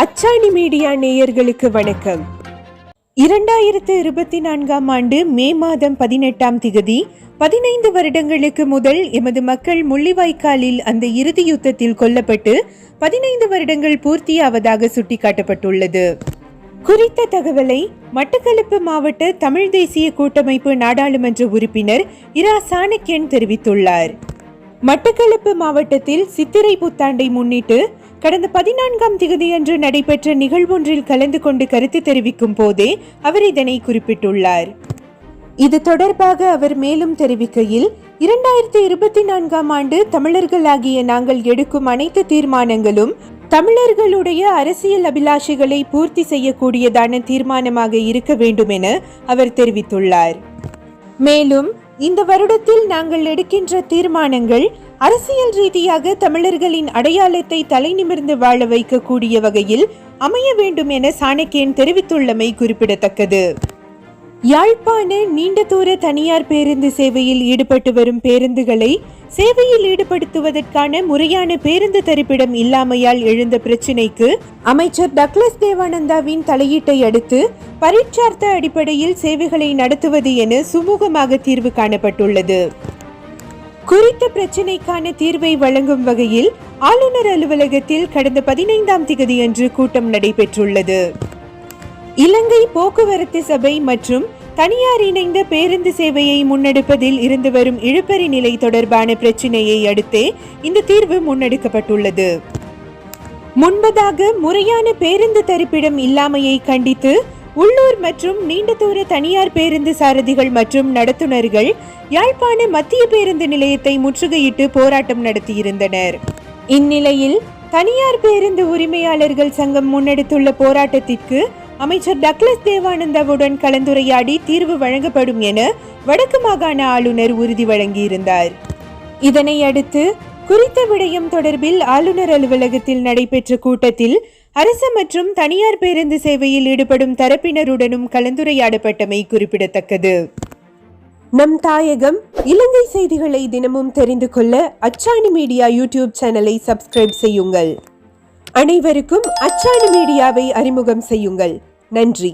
அச்சாணி மீடியா நேயர்களுக்கு வணக்கம். இரண்டாயிரத்து இருபத்தி நான்காம் ஆண்டு மே மாதம் பதினெட்டாம் திகதி பதினைந்து வருடங்களுக்கு முதல் எமது மக்கள் முள்ளிவாய்க்காலில் அந்த இறுதி யுத்தத்தில் கொல்லப்பட்டு பதினைந்து வருடங்கள் பூர்த்தியாவதாக சுட்டிக்காட்டப்பட்டுள்ளது. குறித்த தகவலை மட்டக்களப்பு மாவட்ட தமிழ் தேசிய கூட்டமைப்பு நாடாளுமன்ற உறுப்பினர் இரா. சாணக்கியன் தெரிவித்துள்ளார். மட்டக்களப்பு மாவட்டத்தில் சித்திரை புத்தாண்டை முன்னிட்டு கடந்த பதினான்காம் திகதியன்று நடைபெற்ற நிகழ்வொன்றில் கலந்து கொண்டு கருத்து தெரிவிக்கும் போதே அவர் இதனை குறிப்பிட்டுள்ளார். இது தொடர்பாக அவர் மேலும் தெரிவிக்கையில் இரண்டாயிரத்தி இருபத்தி நான்காம் ஆண்டு தமிழர்களாகிய நாங்கள் எடுக்கும் அனைத்து தீர்மானங்களும் தமிழர்களுடைய அரசியல் அபிலாஷைகளை பூர்த்தி செய்யக்கூடியதான தீர்மானமாக இருக்க வேண்டும் என அவர் தெரிவித்துள்ளார். மேலும் இந்த வருடத்தில் நாங்கள் எடுக்கின்ற தீர்மானங்கள் அரசியல் ரீதியாக தமிழர்களின் அடையாளத்தை தலை நிமிர்ந்து வாழ வைக்கக்கூடிய வகையில் அமைய வேண்டும் என சாணக்கியன் தெரிவித்துள்ளமை குறிப்பிடத்தக்கது. யாழ்ப்பாண நீண்ட தூர தனியார் பேருந்து சேவையில் ஈடுபட்டு வரும் பேருந்துகளை சேவையில் ஈடுபடுத்துவதற்கான முறையான பேருந்து தரிப்பிடம் இல்லாமையால் எழுந்த பிரச்சினைக்கு அமைச்சர் டக்ளஸ் தேவானந்தாவின் தலையீட்டை அடுத்து பரீட்சார்த்த அடிப்படையில் சேவைகளை நடத்துவது என சுமூகமாக தீர்வு காணப்பட்டுள்ளது. குறித்த பிரச்சினைக்கான தீர்வை வழங்கும் வகையில் ஆளுநர் அலுவலகத்தில் கடந்த பதினைந்தாம் திகதியன்று கூட்டம் நடைபெற்றுள்ளது. இலங்கை போக்குவரத்து சபை மற்றும் தனியார் இணைந்த பேருந்து சேவையை முன்னெடுப்பதில் இருந்து வரும் இழுபறி நிலை தொடர்பான பிரச்சினையை அடுத்தே இந்த தீர்வு முன்னெடுக்கப்பட்டுள்ளது. முன்பதாக முறையான பேருந்து தரிப்பிடம் இல்லாமையை கண்டித்து உள்ளூர் மற்றும் நீண்ட தூர தனியார் பேருந்து சாரதிகள் மற்றும் நடத்துனர்கள் யாழ்ப்பாண மத்திய பேருந்து நிலையத்தை முற்றுகையிட்டு போராட்டம் நடத்தியிருந்தனர். இந்நிலையில் தனியார் பேருந்து உரிமையாளர்கள் சங்கம் முன்னெடுத்துள்ள போராட்டத்திற்கு அமைச்சர் டக்ளஸ் தேவானந்தாவுடன் கலந்துரையாடி தீர்வு வழங்கப்படும் என வடக்கு மாகாண ஆளுநர் உறுதி வழங்கியிருந்தார். இதனை அடுத்து குறித்த விடயம் தொடர்பில் ஆளுநர் அலுவலகத்தில் நடைபெற்ற கூட்டத்தில் அரசு மற்றும் தனியார் பேருந்து சேவையில் ஈடுபடும் தரப்பினருடனும் கலந்துரையாடப்பட்டமை குறிப்பிடத்தக்கது. நம் தாயகம் இலங்கை செய்திகளை தினமும் தெரிந்து கொள்ள அச்சாணி மீடியா யூடியூப் சேனலை சப்ஸ்கிரைப் செய்யுங்கள். அனைவருக்கும் அச்சாணி மீடியாவை அறிமுகம் செய்யுங்கள். நன்றி.